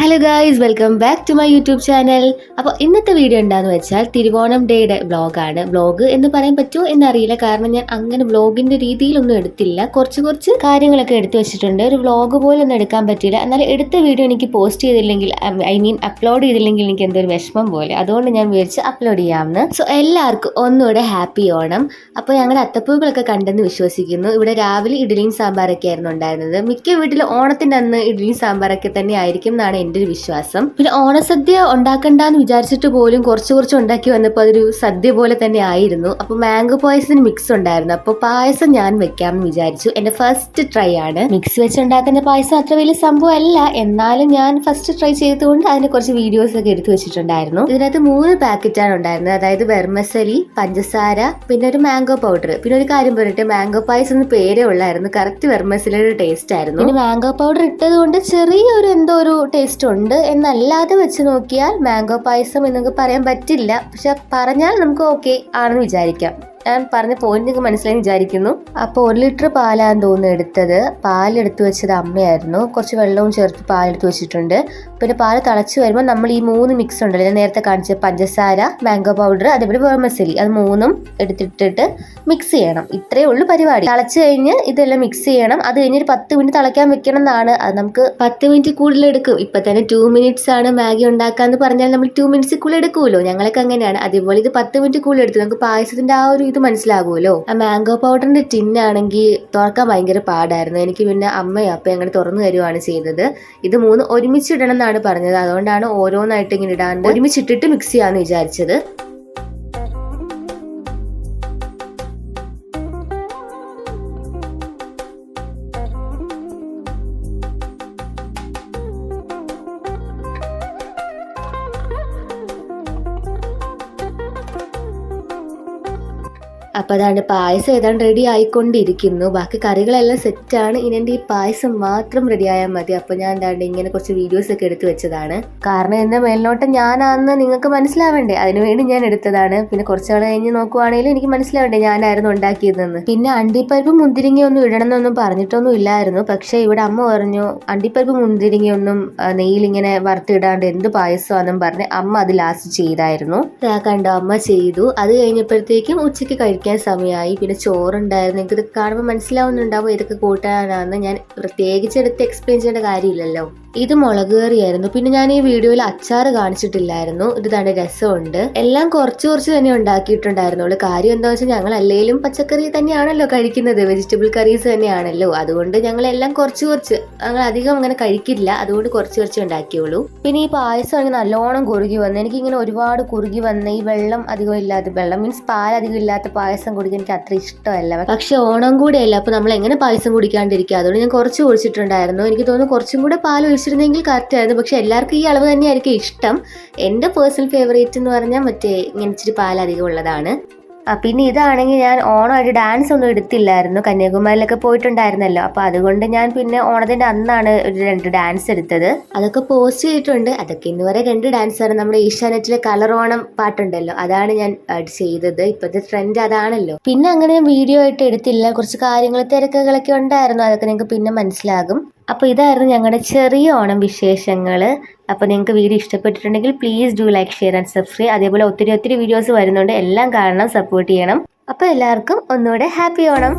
Guys welcome back to my YouTube channel അപ്പോൾ ഇന്നത്തെ video എന്താന്ന് വെച്ചാൽ തിരുവോണം ഡേയുടെ വ്ളോഗാണ് വ്ളോഗ് എന്ന് പറയാൻ പറ്റുമോ എന്നറിയില്ല. കാരണം ഞാൻ അങ്ങനെ വ്ളോഗിന്റെ രീതിയിലൊന്നും എടുത്തില്ല. കുറച്ച് കുറച്ച് കാര്യങ്ങളൊക്കെ എടുത്തു വെച്ചിട്ടുണ്ട്. ഒരു വ്ളോഗ് പോലെ ഒന്നും എടുക്കാൻ പറ്റില്ല എന്നാൽ എടുത്ത വീഡിയോ എനിക്ക് പോസ്റ്റ് ചെയ്തില്ലെങ്കിൽ ഐ മീൻ അപ്ലോഡ് ചെയ്തില്ലെങ്കിൽ എനിക്ക് എന്തൊരു വിഷമം പോലെ. അതുകൊണ്ട് ഞാൻ വിചാരിച്ച് അപ്ലോഡ് ചെയ്യാമെന്ന്. സോ എല്ലാവർക്കും ഒന്നുകൂടെ ഹാപ്പി ഓണം അപ്പോൾ ഞങ്ങളുടെ അത്തപ്പൂക്കളൊക്കെ കണ്ടെന്ന് വിശ്വസിക്കുന്നു. ഇവിടെ രാവിലെ ഇഡ്ഡലിയും സാമ്പാറൊക്കെ ആയിരുന്നു ഉണ്ടായിരുന്നത്. മിക്ക വീട്ടിലും ഓണത്തിന്റെ അന്ന് ഇഡ്ഡലിയും സാമ്പാറൊക്കെ തന്നെ ആയിരിക്കും എന്നാണ് എന്റെ ഒരു വിശ്വാസം. പിന്നെ ഓണസദ്യ ഉണ്ടാക്കണ്ടെന്ന് വിചാരിച്ചിട്ട് പോലും കുറച്ച് കുറച്ച് ഉണ്ടാക്കി വന്നപ്പോൾ അതൊരു സദ്യ പോലെ തന്നെ ആയിരുന്നു. അപ്പോൾ മാംഗോ പായസത്തിന് മിക്സ് ഉണ്ടായിരുന്നു. അപ്പോൾ പായസം ഞാൻ വെക്കാമെന്ന് വിചാരിച്ചു. എന്റെ ഫസ്റ്റ് ട്രൈ ആണ്. മിക്സ് വെച്ചുണ്ടാക്കുന്ന പായസം അത്ര വലിയ സംഭവം അല്ല എന്നാലും ഞാൻ ഫസ്റ്റ് ട്രൈ ചെയ്തുകൊണ്ട് അതിന് കുറച്ച് വീഡിയോസ് ഒക്കെ എടുത്തു വെച്ചിട്ടുണ്ടായിരുന്നു. ഇതിനകത്ത് മൂന്ന് പാക്കറ്റാണ് ഉണ്ടായിരുന്നത്. അതായത് വെർമസലി പഞ്ചസാര പിന്നെ ഒരു മാംഗോ പൗഡർ പിന്നെ ഒരു കാര്യം പറഞ്ഞിട്ട് മാംഗോ പായസം എന്ന് പേരേ ഉള്ളായിരുന്നു. കറക്റ്റ് വെർമസലിയുടെ ടേസ്റ്റ് ആയിരുന്നു. പിന്നെ മാംഗോ പൗഡർ ഇട്ടത് കൊണ്ട് ചെറിയൊരു എന്തോ ഒരു ടേസ്റ്റ് ഉണ്ട് എന്നല്ലാതെ വെച്ച് നോക്കിയാൽ മാംഗോ പായസം എന്നൊക്കെ പറയാൻ പറ്റില്ല. പക്ഷെ പറഞ്ഞാൽ നമുക്ക് ഓക്കെ ആണെന്ന് വിചാരിക്കാം. ഞാൻ പറഞ്ഞ പോയിന്റ് നിങ്ങൾക്ക് മനസ്സിലായി വിചാരിക്കുന്നു. അപ്പോൾ ഒരു ലിറ്റർ പാലാന്ന് തോന്നുന്നു എടുത്തത്. പാലെടുത്ത് വെച്ചത് അമ്മയായിരുന്നു. കുറച്ച് വെള്ളവും ചേർത്ത് പാലെടുത്ത് വെച്ചിട്ടുണ്ട്. പിന്നെ പാൽ തിളച്ച് വരുമ്പോൾ നമ്മൾ ഈ മൂന്ന് മിക്സ് ഉണ്ടല്ലോ. ഞാൻ നേരത്തെ കാണിച്ച പഞ്ചസാര മാംഗോ പൗഡർ അതേപോലെ വേർമസലി അത് മൂന്നും എടുത്തിട്ടിട്ട് മിക്സ് ചെയ്യണം. ഇത്രയേ ഉള്ളൂ പരിപാടി. തിളച്ച് കഴിഞ്ഞ് ഇതെല്ലാം മിക്സ് ചെയ്യണം. അത് കഴിഞ്ഞ് ഒരു പത്ത് മിനിറ്റ് തിളയ്ക്കാൻ വെക്കണം എന്നാണ്. അത് നമുക്ക് പത്ത് മിനിറ്റ് കൂടുതൽ എടുക്കും. ഇപ്പൊ തന്നെ ടു മിനിറ്റ്സ് ആണ് മാഗി ഉണ്ടാക്കാന്ന് പറഞ്ഞാൽ നമ്മൾ ടു മിനിറ്റ്സ് കൂടുതൽ എടുക്കുമല്ലോ. ഞങ്ങളൊക്കെ അങ്ങനെയാണ്. അതേപോലെ ഇത് പത്ത് മിനിറ്റ് കൂടുതൽ എടുത്തു നമുക്ക് പായസത്തിന്റെ ആ ഒരു ഇത് മനസ്സിലാകുമല്ലോ. ആ മാംഗോ പൗഡറിന്റെ ടിൻ ആണെങ്കിൽ തുറക്കാൻ ഭയങ്കര പാടായിരുന്നു. എനിക്ക് പിന്നെ അമ്മയും അപ്പയും അങ്ങനെ തുറന്നു തരുവാണ് ചെയ്തത്. ഇത് മൂന്ന് ഒരുമിച്ച് ഇടണം എന്നാണ് പറഞ്ഞത്. അതുകൊണ്ടാണ് ഓരോന്നായിട്ട് ഇങ്ങനെ ഇടാണ്ട് ഒരുമിച്ചിട്ടിട്ട് മിക്സ് ചെയ്യാന്ന് വിചാരിച്ചത്. അപ്പോൾ അതാണ് പായസം ഏതാണ്ട് റെഡി ആയിക്കൊണ്ടിരിക്കുന്നു. ബാക്കി കറികളെല്ലാം സെറ്റാണ് ഇനി എന്റെ ഈ പായസം മാത്രം റെഡി ആയാൽ മതി. അപ്പോൾ ഞാൻ എന്താണ്ട് ഇങ്ങനെ കുറച്ച് വീഡിയോസ് ഒക്കെ എടുത്തു വെച്ചതാണ്. കാരണം എന്റെ മേൽനോട്ടം ഞാനാണെന്ന് നിങ്ങൾക്ക് മനസ്സിലാവേണ്ടേ. അതിനുവേണ്ടി ഞാൻ എടുത്തതാണ്. പിന്നെ കുറച്ച് നാൾ കഴിഞ്ഞ് നോക്കുവാണെങ്കിലും എനിക്ക് മനസ്സിലാവേണ്ടേ ഞാനായിരുന്നു ഉണ്ടാക്കിയതെന്ന്. പിന്നെ അണ്ടിപ്പരിപ്പ് മുന്തിരിങ്ങയൊന്നും ഇടണമെന്നൊന്നും പറഞ്ഞിട്ടൊന്നും ഇല്ലായിരുന്നു. പക്ഷേ ഇവിടെ അമ്മ പറഞ്ഞു അണ്ടിപ്പരിപ്പ് മുന്തിരിങ്ങയൊന്നും നെയ്യിൽ നെയ്യിലിങ്ങനെ വറുത്തിടാണ്ട് എന്ത് പായസമാണെന്നും പറഞ്ഞ് അമ്മ അത് ലാസ്റ്റ് ചെയ്തായിരുന്നു. കണ്ടോ അമ്മ ചെയ്തു. അത് കഴിഞ്ഞപ്പോഴത്തേക്കും ഉച്ചയ്ക്ക് കഴിക്കാൻ സമയമായി പിന്നെ ചോറുണ്ടായിരുന്നു. എനിക്കിത് കാണുമ്പോൾ മനസ്സിലാവുന്നുണ്ടാവും ഇതൊക്കെ കൂട്ടാനാണെന്ന്. ഞാൻ പ്രത്യേകിച്ച് എടുത്ത് എക്സ്പ്ലെയിൻ ചെയ്യേണ്ട കാര്യമില്ലല്ലോ. ഇത് മുളക് കറിയായിരുന്നു. പിന്നെ ഞാൻ ഈ വീഡിയോയിൽ അച്ചാറ് കാണിച്ചിട്ടില്ലായിരുന്നു. ഇത് തന്നെ രസമുണ്ട്. എല്ലാം കുറച്ച് കുറച്ച് തന്നെ ഉണ്ടാക്കിയിട്ടുണ്ടായിരുന്നുള്ളൂ കാര്യം എന്താ വെച്ചാൽ ഞങ്ങൾ അല്ലെങ്കിലും പച്ചക്കറി തന്നെയാണല്ലോ കഴിക്കുന്നത്. വെജിറ്റബിൾ കറീസ് തന്നെയാണല്ലോ. അതുകൊണ്ട് ഞങ്ങൾ എല്ലാം കുറച്ച് കുറച്ച്. ഞങ്ങൾ അധികം അങ്ങനെ കഴിക്കില്ല. അതുകൊണ്ട് കുറച്ച് കുറച്ച് ഉണ്ടാക്കിയുള്ളൂ. പിന്നെ ഈ പായസം ആണെങ്കിൽ നല്ലോണം കുറുകി വന്നു എനിക്കിങ്ങനെ ഒരുപാട് കുറുകി വന്ന് ഈ വെള്ളം അധികം ഇല്ലാത്ത വെള്ളം മീൻസ് പാൽ അധികം ഇല്ലാത്ത പായസം കുടിക്കാൻ എനിക്ക് അത്ര ഇഷ്ടമല്ല. പക്ഷെ ഓണം കൂടെയല്ല അപ്പൊ നമ്മൾ എങ്ങനെ പായസം കുടിക്കാണ്ടിരിക്കുക? അതുകൊണ്ട് ഞാൻ കുറച്ച് കുടിച്ചിട്ടുണ്ടായിരുന്നു. എനിക്ക് തോന്നുന്നു കുറച്ചും കൂടെ പാൽ ഒഴിച്ചിരുന്നെങ്കിൽ കറക്റ്റ് ആയിരുന്നു. പക്ഷെ എല്ലാവർക്കും ഈ അളവ് തന്നെയായിരിക്കും ഇഷ്ടം. എന്റെ പേഴ്സണൽ ഫേവറേറ്റ് എന്ന് പറഞ്ഞാൽ മറ്റേ ഇങ്ങനെ ഇച്ചിരി പാൽ അധികം ഉള്ളതാണ് പിന്നെ ഇതാണെങ്കിൽ ഞാൻ ഓണമായിട്ട് ഡാൻസ് ഒന്നും എടുത്തില്ലായിരുന്നു. കന്യാകുമാരിയിലൊക്കെ പോയിട്ടുണ്ടായിരുന്നല്ലോ. അപ്പോൾ അതുകൊണ്ട് ഞാൻ പിന്നെ ഓണത്തിന്റെ അന്നാണ് ഒരു രണ്ട് ഡാൻസ് എടുത്തത്. അതൊക്കെ പോസ്റ്റ് ചെയ്തിട്ടുണ്ട്. അതൊക്കെ ഇന്ന് വരെ രണ്ട് ഡാൻസാണ് നമ്മുടെ ഏഷ്യാനെറ്റിലെ കളർ ഓണം പാട്ടുണ്ടല്ലോ. അതാണ് ഞാൻ ചെയ്തത്. ഇപ്പോഴത്തെ ട്രെൻഡ് അതാണല്ലോ. പിന്നെ അങ്ങനെ വീഡിയോ ആയിട്ട് എടുത്തില്ല. കുറച്ച് കാര്യങ്ങൾ തിരക്കുകളൊക്കെ ഉണ്ടായിരുന്നു. അതൊക്കെ നിങ്ങൾക്ക് പിന്നെ മനസ്സിലാകും. അപ്പോൾ ഇതായിരുന്നു ഞങ്ങളുടെ ചെറിയ ഓണം വിശേഷങ്ങൾ അപ്പോൾ നിങ്ങൾക്ക് വീഡിയോ ഇഷ്ടപ്പെട്ടിട്ടുണ്ടെങ്കിൽ please do like share and subscribe അതേപോലെ ഒത്തിരി ഒത്തിരി വീഡിയോസ് വരുന്നുണ്ട്. എല്ലാം കാണണം സപ്പോർട്ട് ചെയ്യണം. അപ്പോൾ എല്ലാവർക്കും ഒന്നുകൂടെ ഹാപ്പി ഓണം.